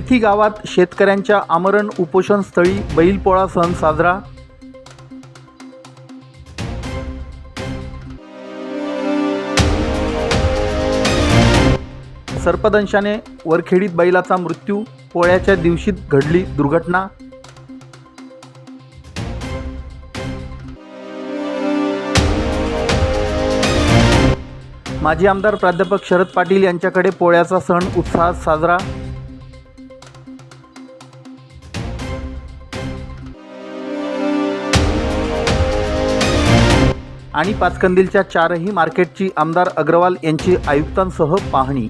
मेथी गावात शेतकऱ्यांच्या आमरण उपोषण स्थळी बैलपोळा सण साजरा. सर्पदंशाने वरखेडीत बैलाचा मृत्यू पोळ्याच्या दिवशी घडली दुर्घटना. माजी आमदार प्राध्यापक शरद पाटील यांच्याकडे पोळ्याचा सण उत्साहात साजरा. आणि पाचकंदीलच्या चारही मार्केटची आमदार अग्रवाल यांची आयुक्तांसह पाहणी.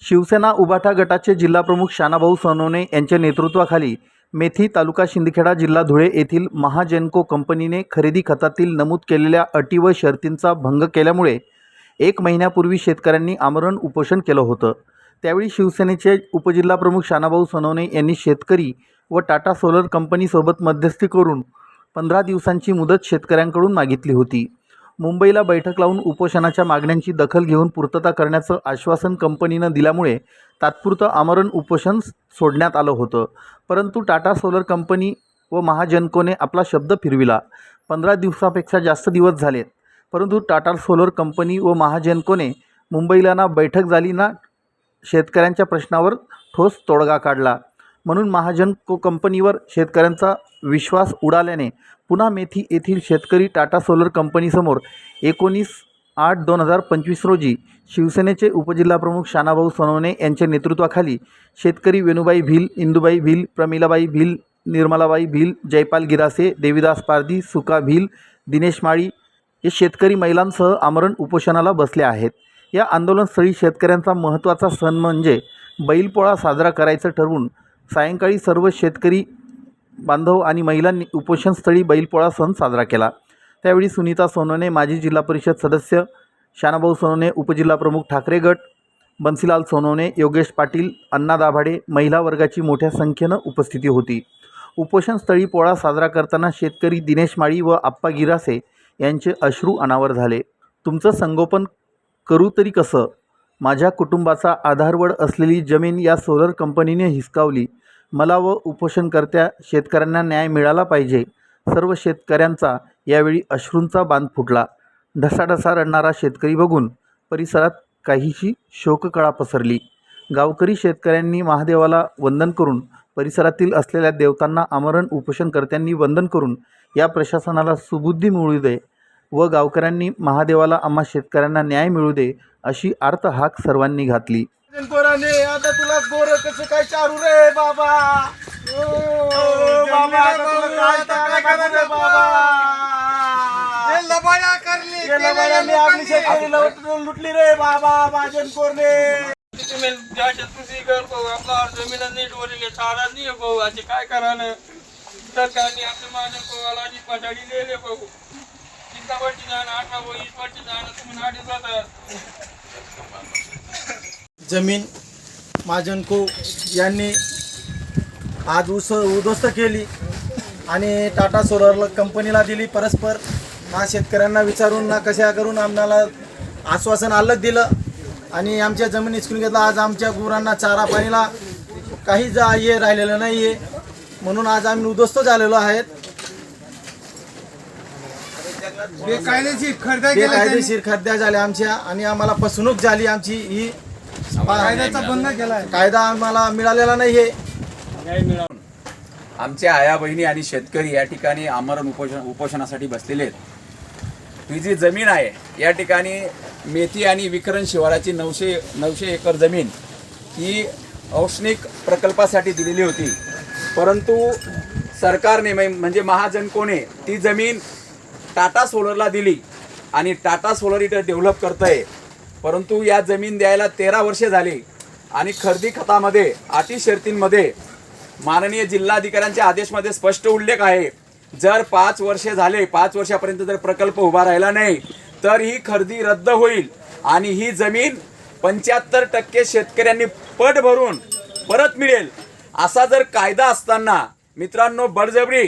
शिवसेना उबाठा गटाचे जिल्हाप्रमुख शानाभाऊ सोनवणे यांच्या नेतृत्वाखाली मेथी तालुका शिंदखेडा जिल्हा धुळे येथील महाजेनको कंपनीने खरेदी खतातील नमूद केलेल्या अटी व शर्तींचा भंग केल्यामुळे एक महिन्यापूर्वी शेतकऱ्यांनी आमरण उपोषण केलं होतं. त्यावेळी शिवसेनेचे उपजिल्हाप्रमुख शानाभाऊ सोनवणे यांनी शेतकरी व टाटा सोलर कंपनीसोबत मध्यस्थी करून पंधरा दिवसांची मुदत शेतकऱ्यांकडून मागितली होती. मुंबईला बैठक लावून उपोषणाच्या मागण्यांची दखल घेऊन पूर्तता करण्याचं आश्वासन कंपनीनं दिल्यामुळे तात्पुरतं आमरण उपोषण सोडण्यात आलं होतं. परंतु टाटा सोलर कंपनी व महाजनकोने आपला शब्द फिरविला. पंधरा दिवसापेक्षा जास्त दिवस झालेत. परंतु टाटा सोलर कंपनी व महाजनकोने मुंबईला ना बैठक झाली ना शेतकऱ्यांच्या प्रश्नावर ठोस तोडगा काढला. म्हणून महाजन को कंपनीवर शेतकऱ्यांचा विश्वास उडाल्याने पुन्हा मेथी येथील शेतकरी टाटा सोलर कंपनीसमोर एकोणीस आठ दोन हजार पंचवीस रोजी शिवसेनेचे उपजिल्हाप्रमुख शानाभाऊ सोनवणे यांच्या नेतृत्वाखाली शेतकरी वेणुबाई भिल इंदुबाई भिल प्रमिलाबाई भिल निर्मलाबाई भिल जयपाल गिरासे देविदास पारदी सुका भिल दिनेश माळी हे शेतकरी महिलांसह आमरण उपोषणाला बसले आहेत. या आंदोलनस्थळी शेतकऱ्यांचा महत्त्वाचा सण म्हणजे बैलपोळा साजरा करायचं ठरवून सायंकाळी सर्व शेतकरी बांधव आणि महिलांनी उपोषणस्थळी बैलपोळा सण साजरा केला. त्यावेळी सुनीता सोनवणे माजी जिल्हा परिषद सदस्य शानाभाऊ सोनवणे उपजिल्हाप्रमुख ठाकरे गट बन्सीलाल सोनवणे योगेश पाटील अण्णा दाभाडे महिला वर्गाची मोठ्या संख्येनं उपस्थिती होती. उपोषणस्थळी पोळा साजरा करताना शेतकरी दिनेश माळी व आप्पा गिरासे यांचे अश्रू अनावर झाले. तुमचं संगोपन करू तरी कसं? माझ्या कुटुंबाचा आधारवड असलेली जमीन या सोलर कंपनीने हिसकावली. मला व उपोषणकर्त्या शेतकऱ्यांना न्याय मिळाला पाहिजे. सर्व शेतकऱ्यांचा यावेळी अश्रूंचा बांध फुटला. ढसाढसा रडणारा शेतकरी बघून परिसरात काहीशी शोककळा पसरली. गावकरी शेतकऱ्यांनी महादेवाला वंदन करून परिसरातील असलेल्या देवतांना आमरण उपोषणकर्त्यांनी वंदन करून या प्रशासनाला सुबुद्धी मिळू दे व गावकऱ्यांनी महादेवाला आम्हा शेतकऱ्यांना न्याय मिळू दे अशी आर्त हाक सर्वांनी घातली. गोराने आता तुला गोर कसं काय चारू रे बाबा? ओ, बाबा आता तुला काय चारा रे बाबा? लबाड्या करली गेल्या महिन्याने आपली शेतकरी लुटली रे बाबा माझ्या कोरने तुम्ही ज्याच्यात कृषी करतो आपला जमीन नीट वरील चारा नाही भाऊ असे काय करायला? सरकारने आपल्या माझ्या जी पछाडी दिले भाऊ. चिंता वर्षी जाणं अठरा वीस वर्षी जाणं तुम्ही नाडी जातात जमीन महाजनको यांनी आज उस उद्ध्वस्त केली आणि टाटा सोलर कंपनीला दिली परस्पर. ना शेतकऱ्यांना विचारून ना कशा करून आम्हाला आश्वासन अलग दिलं. आणि आमच्या जमीन हिसकून घेतला. आज आमच्या गुरांना चारा पाणीला काही जा हे राहिलेलं नाही आहे म्हणून आज आम्ही उद्ध्वस्त झालेलो आहेत. बेकायदेशीर खड्ड्या झाल्या आमच्या आणि आम्हाला फसवणूक झाली आमची. ही कायद्याचा भंग केलाय. कायदा आम्हाला मिळालेला नाही आहे आमच्या आया बहिणी आणि शेतकरी या ठिकाणी आमरण उपोषण उपोषणासाठी बसलेले आहेत. ही जी जमीन आहे या ठिकाणी मेथी आणि विकरण शिवाराची नऊशे नऊशे एकर जमीन ही औष्णिक प्रकल्पासाठी दिलेली होती. परंतु सरकारने म्हणजे महाजनकोने ती जमीन टाटा सोलरला दिली आणि टाटा सोलर इथं डेव्हलप करत आहे परंतु या जमीन द्यायला तेरा वर्षे झाली आणि खरेदी खतामध्ये अटी शर्तींमध्ये माननीय जिल्हाधिकाऱ्यांच्या आदेशमध्ये स्पष्ट उल्लेख आहे. जर पाच वर्षे झाले पाच वर्षापर्यंत जर प्रकल्प उभा राहिला नाही तर ही खरेदी रद्द होईल आणि ही जमीन पंच्याहत्तर टक्के शेतकऱ्यांनी पट भरून परत मिळेल. असा जर कायदा असताना मित्रांनो बळजबरी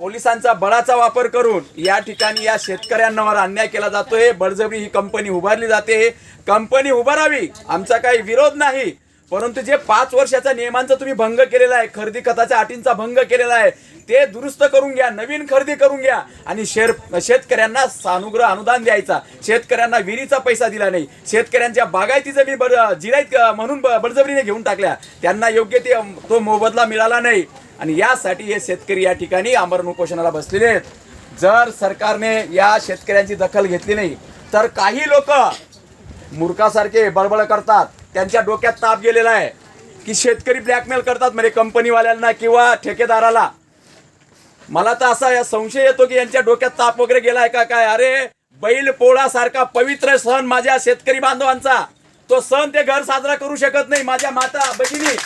पोलिसांचा बळाचा वापर करून या ठिकाणी या शेतकऱ्यांवर अन्याय केला जातोय. बळजबरी ही कंपनी उभारली जाते. कंपनी उभारावी आमचा काही विरोध नाही. परंतु जे पाच वर्षाच्या नियमांचा तुम्ही भंग केलेला आहे खरेदी खताच्या अटींचा भंग केलेला आहे ते दुरुस्त करून घ्या नवीन खरेदी करून घ्या. आणि शेर शेतकऱ्यांना सानुग्रह अनुदान द्यायचा. शेतकऱ्यांना विहिरीचा पैसा दिला नाही. शेतकऱ्यांच्या बागायती जमीन बर जिरायत म्हणून बळजबरीने घेऊन टाकल्या. त्यांना योग्य ते तो मोबदला मिळाला नाही. आणि यासाठी हे शेतकरी या ठिकाणी आमरण उपोषणाला बसलेले आहेत. जर सरकारने या शेतकऱ्यांची दखल घेतली नाही तर काही लोक मूर्खासारखे बळबळ करतात. त्यांच्या डोक्यात ताप गेलेला आहे की शेतकरी ब्लॅकमेल करतात म्हणजे कंपनीवाल्यांना किंवा ठेकेदाराला. मला तर असा या संशय येतो की यांच्या डोक्यात ताप वगैरे गेलाय का काय? अरे बैल पोळा सारखा पवित्र सण माझ्या शेतकरी बांधवांचा. तो सण ते घर साजरा करू शकत नाही. माझ्या माता बहिणी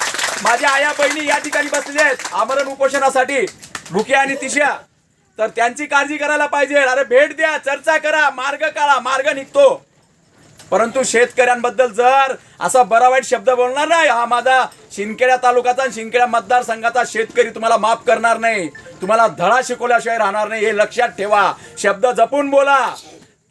माझ्या आया बहिणी या ठिकाणी बसलेल्या आहेत. आमरण उपोषणासाठी भुक्या आणि तिश्या तर त्यांची काळजी करायला पाहिजे. अरे भेट द्या चर्चा करा मार्ग काढा मार्ग निघतो. परंतु शेतकऱ्यांबद्दल जर असा बरा वाईट शब्द बोलणार नाही हा माझा शिंदखेडा तालुक्याचा आणि शिंदखेडा मतदारसंघाचा शेतकरी तुम्हाला माफ करणार नाही. तुम्हाला धडा शिकवल्याशिवाय राहणार नाही. हे लक्षात ठेवा. शब्द जपून बोला.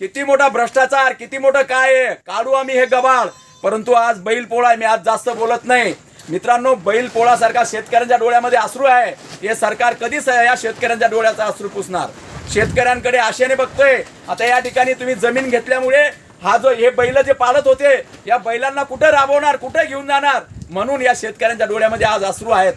किती मोठा भ्रष्टाचार किती मोठं काय आहे? काढू आम्ही हे गबाळ. परंतु आज बैल पोळा आहे, मी आज जास्त बोलत नाही. मित्रांनो बैल पोळासारखा शेतकऱ्यांच्या डोळ्यामध्ये अश्रू आहे. हे सरकार कधीच या शेतकऱ्यांच्या डोळ्याचा अश्रू पुसणार. शेतकऱ्यांकडे आशेने बघतोय. आता या ठिकाणी तुम्ही जमीन घेतल्यामुळे हा जो हे बैल जे पालत होते या बैलांना कुठं राबवणार कुठं घेऊन जाणार? म्हणून या शेतकऱ्यांच्या डोळ्यामध्ये आज अश्रू आहेत.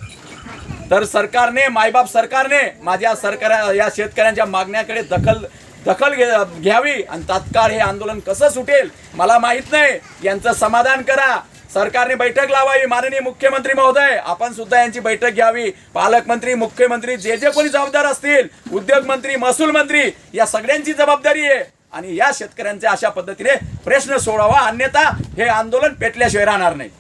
तर सरकारने मायबाप सरकारने माझ्या सरकार या शेतकऱ्यांच्या मागण्याकडे दखल दखल घे- घ्यावी आणि तात्काळ हे आंदोलन कसं सुटेल मला माहीत नाही. यांचं समाधान करा. सरकारने बैठक लावावी माननीय मुख्यमंत्री महोदय. आपण सुद्धा यांची बैठक घ्यावी. पालकमंत्री मुख्यमंत्री जे जे कोणी जबाबदार असतील उद्योग मंत्री महसूल मंत्री या सगळ्यांची जबाबदारी आहे. आणि या शेतकऱ्यांचे अशा पद्धतीने प्रश्न सोडावा अन्यथा हे आंदोलन पेटल्याशिवाय राहणार नाही.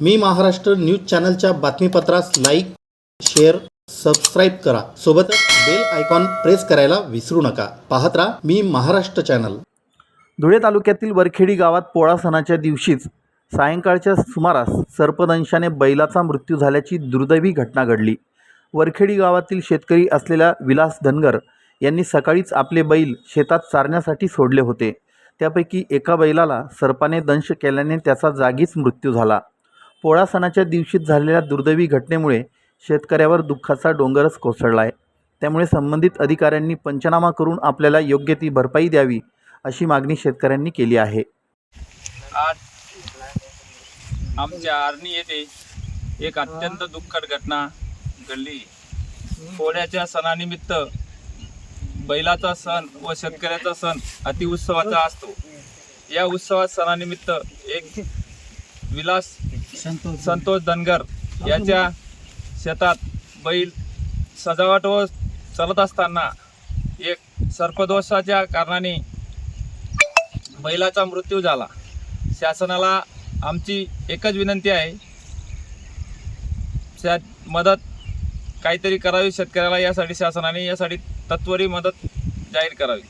मी महाराष्ट्र न्यूज चॅनलच्या बातमीपत्रास लाईक शेअर सबस्क्राईब करा. सोबतच बेल आयकॉन प्रेस करायला विसरू नका. पाहत राहा मी महाराष्ट्र चॅनल. धुळे तालुक्यातील वरखेडी गावात पोळा सणाच्या दिवशीच सायंकाळच्या सुमारास सर्पदंशाने बैलाचा मृत्यू झाल्याची दुर्दैवी घटना घडली. वरखेडी गावातील शेतकरी असलेल्या विलास धनगर यांनी सकाळीच आपले बैल शेतात चारण्यासाठी सोडले होते. त्यापैकी एका बैलाला सर्पाने दंश केल्याने त्याचा जागीच मृत्यू झाला. पोळा सणाच्या दिवशीच झालेल्या दुर्दैवी घटनेमुळे शेतकऱ्यावर दुःखाचा डोंगरच कोसळला आहे त्यामुळे संबंधित अधिकाऱ्यांनी पंचनामा करून आपल्याला योग्य ती भरपाई द्यावी अशी मागणी शेतकऱ्यांनी केली आहे. आज आमच्या आर्णी येथे एक अत्यंत दुःखद घटना घडली. पोळ्याच्या सणानिमित्त बैलाचा सण व शेतकऱ्याचा सण अतिउत्सवाचा असतो. या उत्सवात सणानिमित्त एक विलास संतोष धनगर याच्या शेतात बैल सजावट व चालत असताना एक सर्पदोषाच्या कारणाने बैलाचा मृत्यू झाला. शासनाला आमची एकच विनंती आहे. त्यात मदत काहीतरी करावी शेतकऱ्याला यासाठी शासनाने यासाठी तत्वरी मदत जाहीर करावी.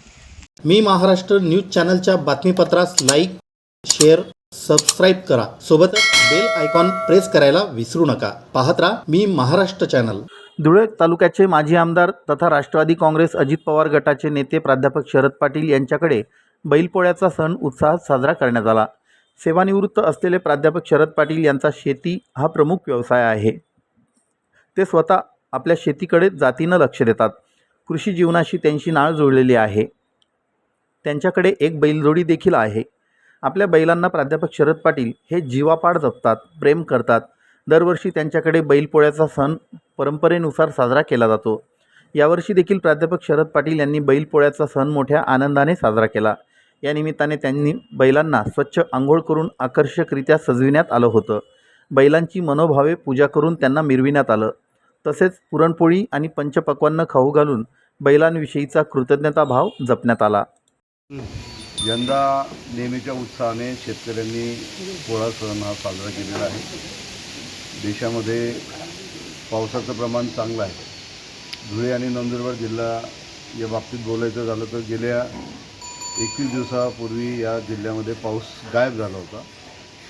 मी महाराष्ट्र न्यूज चॅनलच्या बातमीपत्रास लाईक शेअर सबस्क्राईब करा. सोबतच बेल आयकॉन प्रेस करायला विसरू नका. पाहत राहा मी महाराष्ट्र चॅनल. धुळे तालुक्याचे माजी आमदार तथा राष्ट्रवादी काँग्रेस अजित पवार गटाचे नेते प्राध्यापक शरद पाटील यांच्याकडे बैलपोळ्याचा सण उत्साहात साजरा करण्यात आला. सेवानिवृत्त असलेले प्राध्यापक शरद पाटील यांचा शेती हा प्रमुख व्यवसाय आहे. ते स्वतः आपल्या शेतीकडे जातीनं लक्ष देतात. कृषी जीवनाशी त्यांची नाळ जुळलेली आहे. त्यांच्याकडे एक बैलजोडी देखील आहे. आपल्या बैलांना प्राध्यापक शरद पाटील हे जीवापाड जपतात प्रेम करतात. दरवर्षी त्यांच्याकडे बैलपोळ्याचा सण परंपरेनुसार साजरा केला जातो. यावर्षी देखील प्राध्यापक शरद पाटील यांनी बैलपोळ्याचा सण मोठ्या आनंदाने साजरा केला. या निमित्ताने त्यांनी बैलांना स्वच्छ आंघोळ करून आकर्षकरित्या सजविण्यात आलं होतं. बैलांची मनोभावे पूजा करून त्यांना मिरविण्यात आलं. तसेच पुरणपोळी आणि पंचपक्वांना खाऊ घालून बैलांविषयीचा कृतज्ञता भाव जपण्यात आला. यंदा नेहमीच्या उत्साहाने शेतकऱ्यांनी पोळा सण हा साजरा केलेला आहे. देशामध्ये पावसाचं प्रमाण चांगलं आहे. धुळे आणि नंदुरबार जिल्हा या बाबतीत बोलायचं झालं तर गेल्या एकवीस दिवसापूर्वी या जिल्ह्यामध्ये पाऊस गायब झाला होता.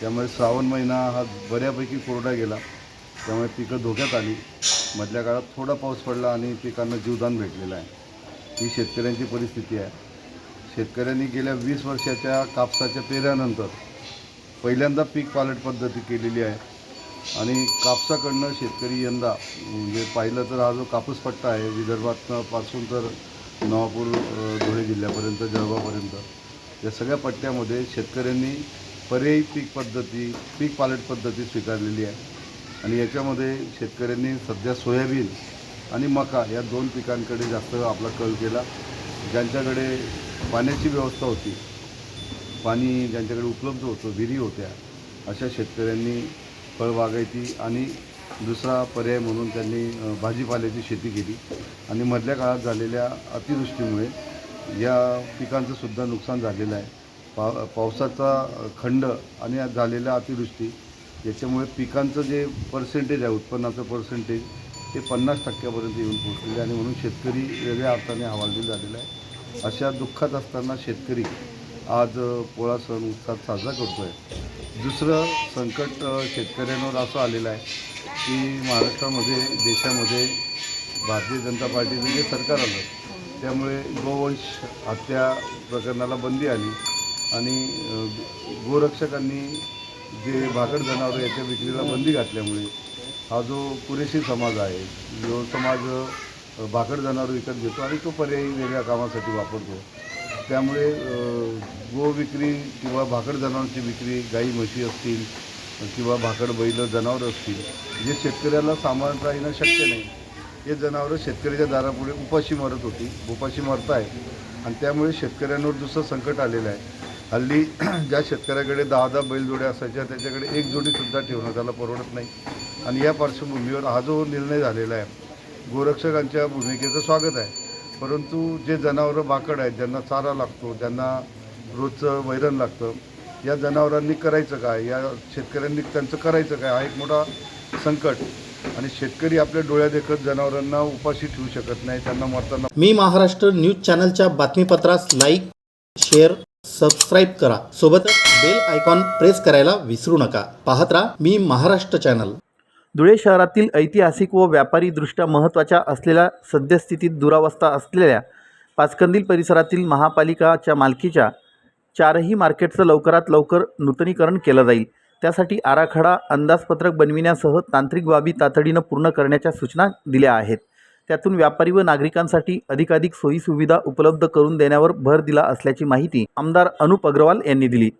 त्यामुळे श्रावण महिना हा बऱ्यापैकी कोरडा गेला. त्यामुळे पिकं धोक्यात आली. मधल्या काळात थोडा पाऊस पडला आणि पिकांना जीवदान भेटलेलं आहे. ही शेतकऱ्यांची परिस्थिती आहे. शेतकऱ्यांनी गेल्या वीस वर्षाच्या कापसाच्या पेऱ्यानंतर पहिल्यांदा पीक पालट पद्धती केलेली आहे. आणि कापसाकडनं शेतकरी यंदा म्हणजे पाहिलं तर हा जो कापूस पट्टा आहे विदर्भातनं पासून तर नवापूर धुळे जिल्ह्यापर्यंत जळगावपर्यंत या सगळ्या पट्ट्यामध्ये शेतकऱ्यांनी पर्यायी पीक पद्धती पीक पालट पद्धती स्वीकारलेली आहे. आणि याच्यामध्ये शेतकऱ्यांनी सध्या सोयाबीन आणि मका या दोन पिकांकडे जास्त आपला कल केला. ज्यांच्याकडे पाण्याची व्यवस्था होती पाणी ज्यांच्याकडे उपलब्ध होतं विहिरी होत्या अशा शेतकऱ्यांनी फळबागायती आणि दुसरा पर्याय म्हणून त्यांनी भाजीपाल्याची शेती केली. आणि मधल्या काळात झालेल्या अतिवृष्टीमुळे या पिकांचं सुद्धा नुकसान झालेलं आहे. पा पावसाचा खंड आणि झालेल्या अतिवृष्टी याच्यामुळे पिकांचं जे पर्सेंटेज आहे उत्पन्नाचं पर्सेंटेज ते पन्नास टक्क्यापर्यंत येऊन पोहोचलेले आणि म्हणून शेतकरी वेगळ्या अर्थाने हवालदिल झालेला आहे. अशा दुःखात असताना शेतकरी आज पोळा सण उत्साहात साजरा करतो आहे दुसरं संकट शेतकऱ्यांवर असं आलेलं आहे की महाराष्ट्रामध्ये देशामध्ये भारतीय जनता पार्टीचं जे सरकार आलं त्यामुळे गोवंश हत्या प्रकरणाला बंदी आली आणि गोरक्षकांनी जे भाकड जनावरं याच्या विक्रीला बंदी घातल्यामुळे हा जो पुरेशी समाज आहे जो समाज भाकड जनावर विकत घेतो आणि तो पर्यायी वेगळ्या कामासाठी वापरतो त्यामुळे गो विक्री किंवा भाकड जनावरांची विक्री गाई म्हशी असतील किंवा भाकड बैल जनावरं असतील जे शेतकऱ्याला सांभाळता येणं शक्य नाही. हे जनावरं शेतकऱ्याच्या दारापुढे उपाशी मरत होती उपाशी मरत आहे आणि त्यामुळे शेतकऱ्यांवर दुसरं संकट आलेलं आहे. हल्ली ज्या शेतकऱ्याकडे दहा दहा बैलजोड्या असायच्या त्याच्याकडे एक जोडीसुद्धा ठेवणं त्याला परवडत नाही. आणि या पार्श्वभूमीवर हा जो निर्णय झालेला आहे गोरक्षकांच्या भूमिकेचं स्वागत आहे. परंतु जे जनावरं बाकड आहेत ज्यांना चारा लागतो ज्यांना रोजचं वैरण लागतं या जनावरांनी करायचं काय? या शेतकऱ्यांनी त्यांचं करायचं काय? हा एक मोठा संकट. आणि शेतकरी आपल्या डोळ्यादेखत जनावरांना उपाशी ठेवू शकत नाही त्यांना मरताना मी महाराष्ट्र न्यूज चॅनलच्या बातमीपत्रास लाईक शेअर सबस्क्राईब करा. सोबतच बेल आयकॉन प्रेस करायला विसरू नका. पाहत राहा मी महाराष्ट्र चॅनल. धुळे शहरातील ऐतिहासिक व व्यापारीदृष्ट्या महत्त्वाच्या असलेल्या सद्यस्थितीत दुरावस्था असलेल्या पाचकंदील परिसरातील महापालिकाच्या मालकीच्या चारही मार्केटचं लवकरात लवकर नूतनीकरण केलं जाईल. त्यासाठी आराखडा अंदाजपत्रक बनविण्यासह तांत्रिक बाबी तातडीनं पूर्ण करण्याच्या सूचना दिल्या आहेत. त्यातून व्यापारी व नागरिकांसाठी अधिकाधिक सोयीसुविधा उपलब्ध करून देण्यावर भर दिला असल्याची माहिती आमदार अनुप अग्रवाल यांनी दिली.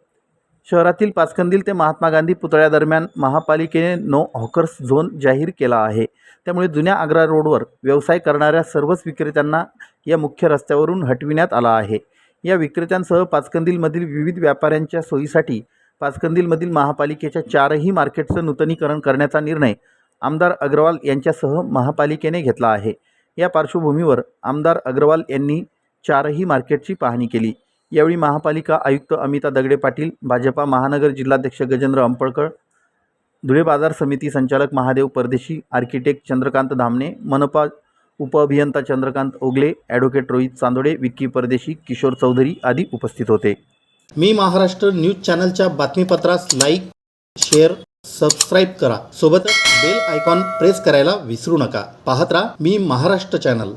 शहरातील पाचकंदील ते महात्मा गांधी पुतळ्यादरम्यान महापालिकेने नो हॉकर्स झोन जाहीर केला आहे. त्यामुळे जुन्या आग्रा रोडवर व्यवसाय करणाऱ्या सर्वच विक्रेत्यांना या मुख्य रस्त्यावरून हटविण्यात आला आहे. या विक्रेत्यांसह पाचकंदीलमधील विविध व्यापाऱ्यांच्या सोयीसाठी पाचकंदीलमधील महापालिकेच्या चारही मार्केटचं नूतनीकरण करण्याचा निर्णय आमदार अग्रवाल यांच्यासह महापालिकेने घेतला आहे. या पार्श्वभूमीवर आमदार अग्रवाल यांनी चारही मार्केटची पाहणी केली. यावेळी महापालिका आयुक्त अमिता दगडे पाटील भाजपा महानगर जिल्हाध्यक्ष गजेंद्र अंपळकर धुळे बाजार समिती संचालक महादेव परदेशी आर्किटेक्ट चंद्रकांत धामणे मनपा उपअभियंता चंद्रकांत ओगले ॲडव्होकेट रोहित चांदोडे विक्की परदेशी किशोर चौधरी आदी उपस्थित होते. मी महाराष्ट्र न्यूज चॅनलच्या बातमीपत्रास लाईक शेअर सबस्क्राईब करा. सोबतच बेल आयकॉन प्रेस करायला विसरू नका. पाहत राहा मी महाराष्ट्र चॅनल.